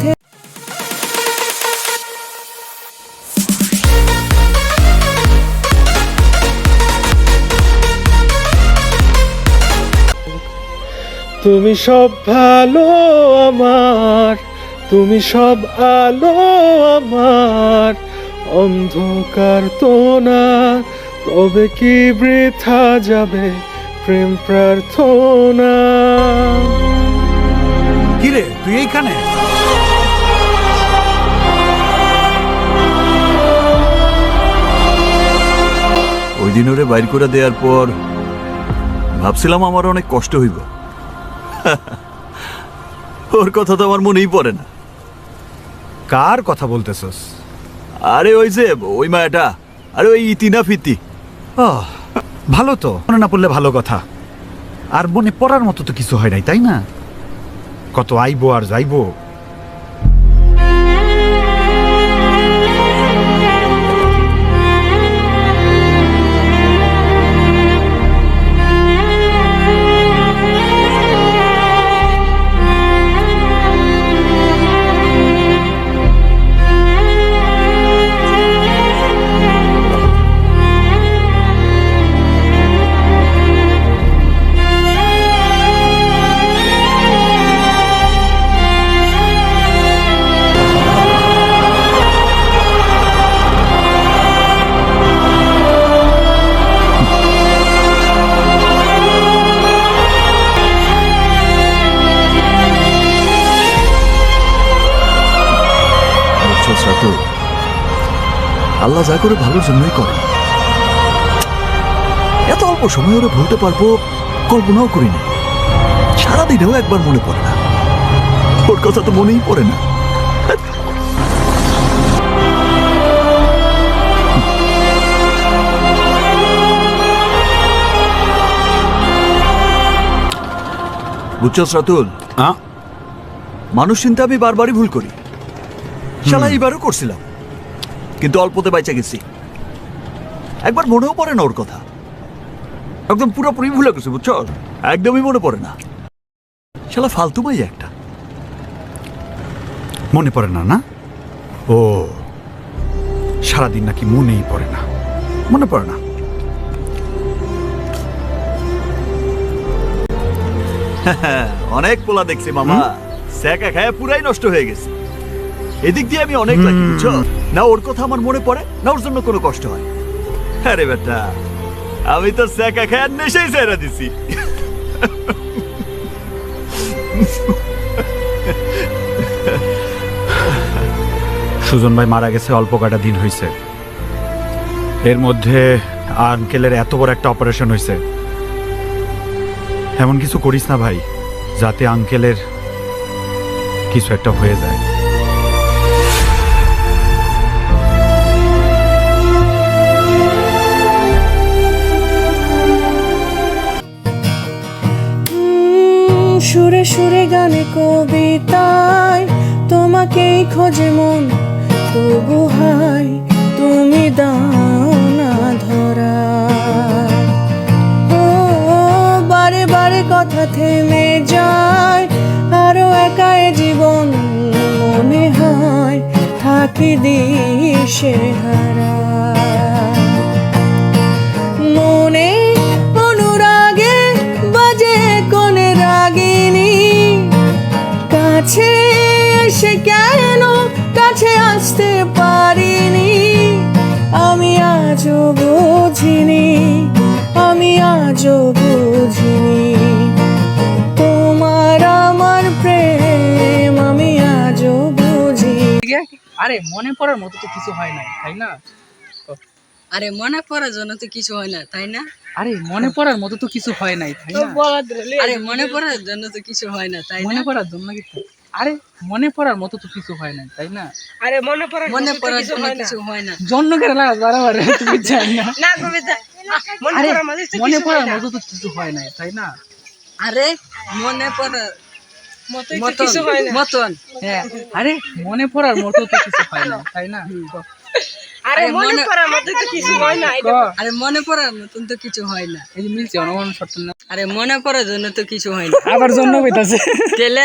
The তুমি সব ভালো আমার তুমি সব আলো আমার। অন্ধকার তো না তবে কি বৃথা যাবে প্রেম প্রার্থনা? কিরে তুই এইখানে? দিন ওরে বাইর করে দেওয়ার পর ভাবছিলাম আমার অনেক কষ্ট হইব। ওর কথা তো আমার মনেই পড়ে না। কার কথা বলতেছস? আরে ওই যে ওই মায়াটা আরে ওই ইতিনা ফিতি। আহ, ভালো তো মনে না পড়লে ভালো কথা। আর মনে পড়ার মতো তো কিছু হয় নাই তাই না? কত আইবো আর যাইবো। আল্লাহ যা করে ভালোর জন্যই করে। এত অল্প সময় ওরে ভুলতে পারব কল্পনাও করি না সারাদিনেও একবার মনে পড়ে না। ওর কথা তো মনেই পড়ে না। বুঝছ শ্রাতুল আ? মানুষ চিন্তা আমি বারবারই ভুল করি। শালা এইবারও করছিলাম। কিন্তু অল্পতে বাইচা গেছি। একবার মনেও পড়ে না ওর কথা। একদম পুরোপুরি ভুলে গেছে বুঝছ? একদমই মনে পড়ে না। শালা ফালতু মাই একটা। মনে পড়ে না না? ও সারাদিন নাকি মনেই পড়ে না। মনে পড়ে না। অনেক পোলা দেখছি মামা। স্যাকা খায় পুরাই নষ্ট হয়ে গেছে। এদিক দিয়ে আমি অনেক লাগি বুঝছ? না ওর কথা আমার মনে পড়ে না ওর জন্য কোনো কষ্ট হয়। আরে বেটা আমি তো স্যাকা খায় নেশাই ছেড়ে দিছি। সুজন ভাই মারা গেছে অল্প কাটা দিন হয়েছে এর মধ্যে আঙ্কেলের এত বড় একটা অপারেশন হয়েছে এমন কিছু করিস না ভাই যাতে আঙ্কেলের কিছু একটা হয়ে যায়। সুরে সুরে গানে কবিতায়, তোমাকেই খোঁজে মন, তবু হাই, তুমি দাও না ধরা ও, বারে বারে কথা থেমে যায়, আরও একাই জীবন মনে হয়, থাকি দিশে হারা আজও বুঝিনি। তোমার আমার প্রেম আমি আজও বুঝি আরে মনে পড়ার মতো তো কিছু হয় না তাই না? আরে মনে পড়ার জন্য তো কিছু হয় না তাই না? আরে মনে পড়ার মতো তো কিছু হয় নাই তাই না? আরে মনে পড়ার জন্য তো কিছু হয় না তাই মনে পড়ার জন্য কিছু আরে মনে পড়ার মতো তো কিছু হয় না তাই না? মনে পড়ার জন্য কিছু হয় না। জন্য করে লাগা বারবার তুমি জান। না আরে মনে পড়ার মতো তো কিছু হয় না তাই না? আরে মনে পড়ার মতন। মতন। হ্যাঁ আরে মনে পড়ার মতো তো কিছু হয় না তাই না? আরে মনে পড়ার মতো তো কিছু হয় না। আরে মনে পড়ার মতন তো কিছু হয় না। এই মিলছে অনমন শর্ত না। আরে মনে পড়ার জন্য তো কিছু হয় না। আবার জন্য কইতাছে তেলে